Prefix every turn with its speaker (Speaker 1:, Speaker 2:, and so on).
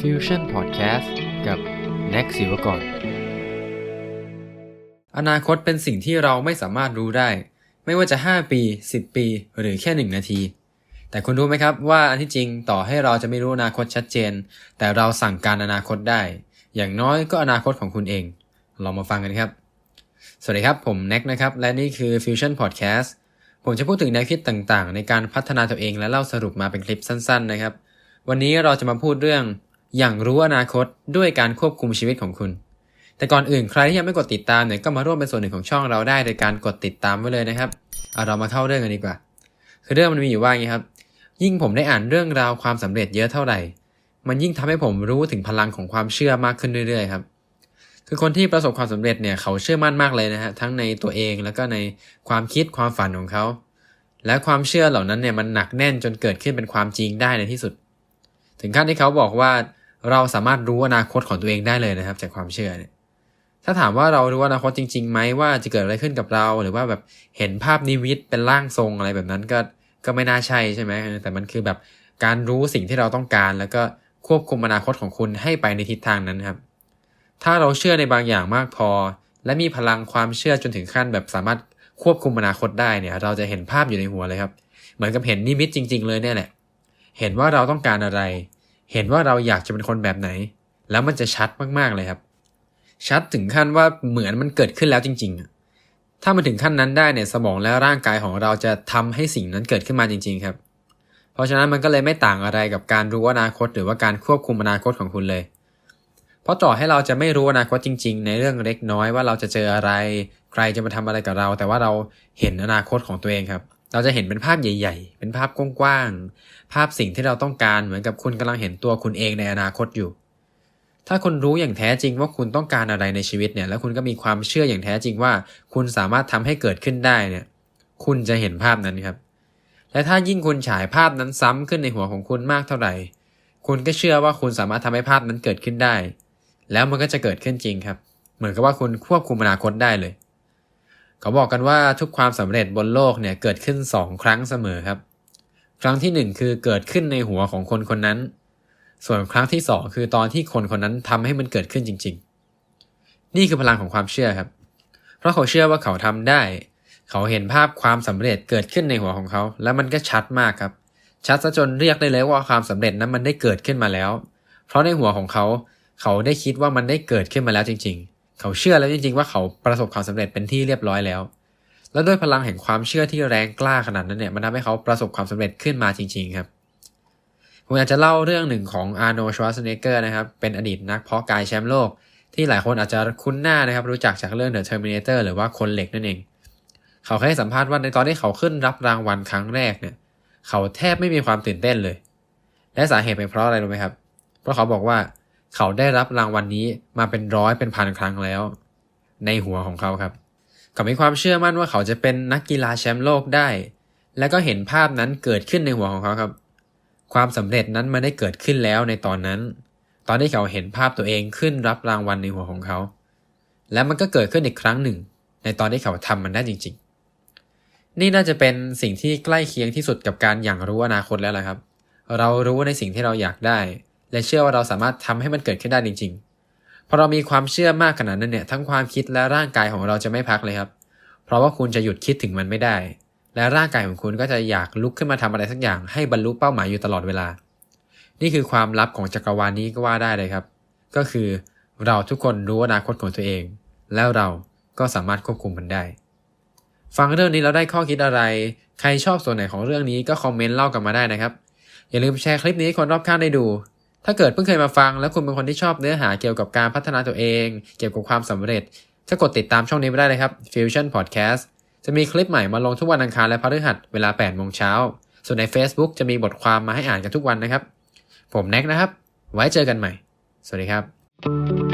Speaker 1: Fusion Podcast กับ n e x ศิวกร อนาคตเป็นสิ่งที่เราไม่สามารถรู้ได้ ไม่ว่าจะ 5 ปี 10 ปี หรือแค่ 1 นาที แต่คุณรู้ไหมครับว่าอันที่จริงต่อให้เราจะไม่รู้อนาคตชัดเจน แต่เราสั่งการอนาคตได้ อย่างน้อยก็อนาคตของคุณเองลองมาฟังกันครับ สวัสดีครับ ผมแน็กนะครับ และนี่คือ Fusion Podcast ผมจะพูดถึงแนวคิดต่างๆ ในการพัฒนาตัวเองและเล่าสรุปมาเป็นคลิปสั้น ๆ นะครับ วันนี้เราจะมาพูดเรื่อง อย่างรู้อนาคตด้วยการควบคุมชีวิตของคุณ แต่ก่อนอื่นใครที่ยังไม่กดติดตามเนี่ยก็มาร่วมเป็นส่วนหนึ่งของช่องเราได้โดยการกดติดตามไว้เลยนะครับเอาเรามาเข้าเรื่องกันดีกว่า คือเรื่องมันมีอยู่ว่าอย่างนี้ครับ ยิ่งผมได้อ่านเรื่องราวความสำเร็จเยอะเท่าไหร่ มันยิ่งทำให้ผมรู้ถึงพลังของความเชื่อมากขึ้นเรื่อยๆครับคือคนที่ประสบความสำเร็จเนี่ยเขาเชื่อมั่นมากเลยนะฮะทั้งในตัวเองแล้วก็ในความคิดความฝันของเขา และความเชื่อเหล่านั้นเนี่ยมันหนักแน่นจนเกิดขึ้นเป็นความจริงได้ในที่สุด ถึงขั้นที่เขาบอกว่าเราสามารถรู้อนาคตของตัวเองได้เลยนะครับ จากความเชื่อเนี่ยถ้าถามว่าเรารู้อนาคตจริงๆไหมว่าจะเกิดอะไรขึ้นกับเรา หรือว่าแบบเห็นภาพนิมิตเป็นร่างทรงอะไรแบบนั้นก็ก็ไม่น่าใช่ใช่ไหมแต่มันคือแบบการรู้สิ่งที่เราต้องการ แล้วก็ควบคุมอนาคตของคุณให้ไปในทิศทางนั้นครับ ถ้าเราเชื่อในบางอย่างมากพอ และมีพลังความเชื่อจนถึงขั้นแบบสามารถควบคุมอนาคตได้เนี่ย เราจะเห็นภาพอยู่ในหัวเลยครับ เหมือนกับเห็นนิมิตจริง ๆ เลยเนี่ยแหละ เห็นว่าเราต้องการอะไร เห็นว่าเราอยากจะเป็นคนแบบไหน แล้วมันจะชัดมากๆเลยครับ ชัดถึงขั้นว่าเหมือนมันเกิดขึ้นแล้วจริงๆ ถ้ามันถึงขั้นนั้นได้เนี่ยสมองและร่างกายของเราจะทำให้สิ่งนั้นเกิดขึ้นมาจริง ๆ ครับ เพราะฉะนั้นมันก็เลยไม่ต่างอะไรกับการรู้อนาคต หรือว่าการควบคุมอนาคตของคุณเลย เพราะต่อให้เราจะไม่รู้อนาคตจริง ๆ ในเรื่องเล็กน้อยว่าเราจะเจออะไร ใครจะมาทำอะไรกับเรา แต่ว่าเราเห็นอนาคตของตัวเองครับ เราจะเห็นเป็นภาพใหญ่ ๆ เป็นภาพกว้างๆ ภาพสิ่งที่เราต้องการเหมือนกับคุณกำลังเห็นตัวคุณเองในอนาคตอยู่ ถ้าคุณรู้อย่างแท้จริงว่าคุณต้องการอะไรในชีวิตเนี่ย แล้วคุณก็มีความเชื่ออย่างแท้จริงว่า คุณสามารถทำให้เกิดขึ้นได้เนี่ย คุณจะเห็นภาพนั้นครับ และถ้ายิ่งคุณฉายภาพนั้นซ้ำขึ้นในหัวของคุณมากเท่าไหร่ คุณก็เชื่อว่าคุณสามารถทำให้ภาพนั้นเกิดขึ้นได้ แล้วมันก็จะเกิดขึ้นจริงครับ เหมือนกับว่าคุณควบคุมอนาคตได้เลย เขาบอกกันว่าทุกความสำเร็จบนโลกเนี่ยเกิดขึ้น 2 ครั้งเสมอครับ ครั้งที่ 1 คือเกิดขึ้นในหัวของคนคนนั้น ส่วนครั้งที่ 2 คือตอนที่คนคนนั้นทำให้มันเกิดขึ้นจริง ๆ นี่คือพลังของความเชื่อครับ เพราะเขาเชื่อว่าเขาทำได้ เขาเห็นภาพความสำเร็จเกิดขึ้นในหัวของเขา แล้วมันก็ชัดมากครับ ชัดซะจนเรียกได้เลยว่าความสำเร็จนั้นมันได้เกิดขึ้นมาแล้ว เพราะในหัวของเขา เขาได้คิดว่ามันได้เกิดขึ้นมาแล้วจริง ๆ เขาเชื่อแล้วจริงๆว่าเขาประสบความสำเร็จเป็นที่เรียบร้อยแล้ว แล้วด้วยพลังแห่งความเชื่อที่แรงกล้าขนาดนั้นเนี่ยมันทำให้เขาประสบความสำเร็จขึ้นมาจริง ๆครับผมอยากจะเล่าเรื่องหนึ่งของอาร์โนชวาสเนเกอร์นะครับเป็นอดีตนักเพาะกายแชมป์โลก ที่หลายคนอาจจะคุ้นหน้านะครับรู้จักจากเรื่อง The Terminator หรือว่าคนเหล็กนั่นเอง เขาเคยให้สัมภาษณ์ว่าในตอนที่เขาขึ้นรับรางวัลครั้งแรกเนี่ย เขาแทบไม่มีความตื่นเต้นเลย และสาเหตุเป็นเพราะอะไรรู้ไหมครับ เพราะเขาบอกว่า เขาได้รับรางวัลนนี้มาเป็นร้อยเป็นพันครั้งแล้ว ในหัวของเขาครับ เขามีความเชื่อมั่นว่าเขาจะเป็นนักกีฬาแชมป์โลกได้ และก็เห็นภาพนั้นเกิดขึ้นในหัวของเขาครับ ความสำเร็จนั้นมันได้เกิดขึ้นแล้วในตอนนั้น ตอนที่เขาเห็นภาพตัวเองขึ้นรับรางวัลในหัวของเขา และมันก็เกิดขึ้นอีกครั้งหนึ่ง ในตอนที่เขาทำมันได้จริง ๆ นี่น่าจะเป็นสิ่งที่ใกล้เคียงที่สุดกับการอย่างรู้อนาคตแล้วละครับ เรารู้ในสิ่งที่เราอยากได้ และเชื่อว่าเราสามารถทำให้มันเกิดขึ้นได้จริงๆ พอเรามีความเชื่อมากขนาดนั้นเนี่ย ทั้งความคิดและร่างกายของเราจะไม่พักเลยครับ เพราะว่าคุณจะหยุดคิดถึงมันไม่ได้ และร่างกายของคุณก็จะอยากลุกขึ้นมาทำอะไรสักอย่าง ให้บรรลุเป้าหมายอยู่ตลอดเวลา นี่คือความลับของจักรวาลนี้ก็ว่าได้เลยครับ ก็คือเราทุกคนรู้อนาคตของตัวเอง แล้วเราก็สามารถควบคุมมันได้ ฟังเรื่องนี้แล้วได้ข้อคิดอะไร ใครชอบส่วนไหนของเรื่องนี้ก็คอมเมนต์เล่ากันมาได้นะครับ อย่าลืมแชร์คลิปนี้ให้คนรอบข้างได้ดู ถ้าเกิดเพิ่งเคยมาฟัง และคุณเป็นคนที่ชอบเนื้อหาเกี่ยวกับการพัฒนาตัวเอง เกี่ยวกับความสำเร็จก็กดติดตามช่องนี้ไปได้เลยครับ Fusion Podcast จะมีคลิปใหม่มาลงทุกวันอังคารและพฤหัสเวลา8โมงเช้า ส่วนใน Facebook จะมีบทความมาให้อ่านกันทุกวันนะครับ ผมแน็กนะครับ ไว้เจอกันใหม่ สวัสดีครับ